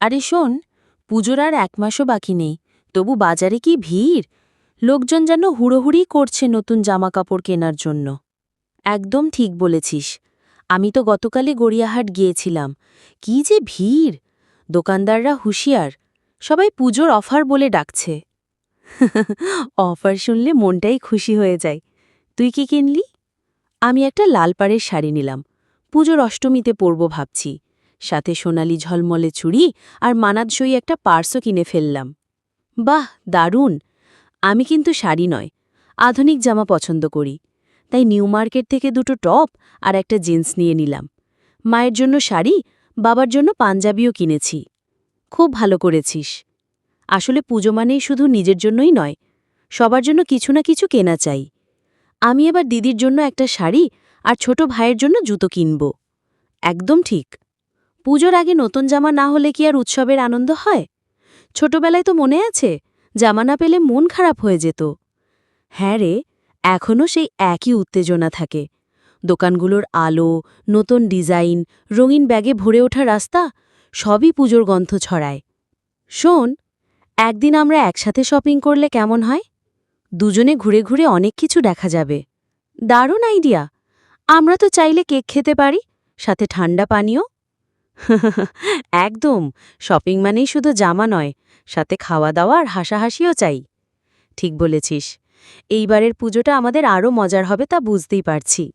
আরে শোন, পুজোর আর এক মাসও বাকি নেই, তবু বাজারে কি ভিড়? লোকজন যেন হুড়োহুড়ি করছে নতুন জামাকাপড় কেনার জন্য। একদম ঠিক বলেছিস। আমি তো গতকালে গড়িয়াহাট গিয়েছিলাম। কি যে ভিড়! দোকানদাররা হুঁশিয়ার, সবাই পুজোর অফার বলে ডাকছে। অফার শুনলে মনটাই খুশি হয়ে যায়। তুই কি কিনলি? আমি একটা লাল পাড়ের শাড়ি নিলাম। পুজোর অষ্টমীতে পরব ভাবছি। সাথে সোনালি ঝলমলে চুড়ি আর মানাদসই একটা পার্সও কিনে ফেললাম। বাহ, দারুণ! আমি কিন্তু শাড়ি নয়, আধুনিক জামা পছন্দ করি। তাই নিউ মার্কেট থেকে দুটো টপ আর একটা জিন্স নিয়ে নিলাম। মায়ের জন্য শাড়ি, বাবার জন্য পাঞ্জাবিও কিনেছি। খুব ভালো করেছিস। আসলে পুজো মানেই শুধু নিজের জন্যই নয়, সবার জন্য কিছু না কিছু কেনা চাই। আমি এবার দিদির জন্য একটা শাড়ি আর ছোট ভাইয়ের জন্য জুতো কিনব। একদম ঠিক। পুজোর আগে নতুন জামা না হলে কি আর উৎসবের আনন্দ হয়? ছোটবেলায় তো মনে আছে, জামা না পেলে মন খারাপ হয়ে যেত। হ্যাঁ রে, এখনও সেই একই উত্তেজনা থাকে। দোকানগুলোর আলো, নতুন ডিজাইন, রঙিন ব্যাগে ভরে ওঠা রাস্তা, সবই পুজোর গন্ধ ছড়ায়। শোন, একদিন আমরা একসাথে শপিং করলে কেমন হয়? দুজনে ঘুরে ঘুরে অনেক কিছু দেখা যাবে। দারুণ আইডিয়া! আমরা তো চাইলে কেক খেতে পারি, সাথে ঠান্ডা পানীয় একদম, শপিং মানেই শুধু জামা নয়, সাথে খাওয়া দাওয়া আর হাসাহাসিও চাই। ঠিক বলেছিস। এইবারের পুজোটা আমাদের আরও মজার হবে তা বুঝতেই পারছি।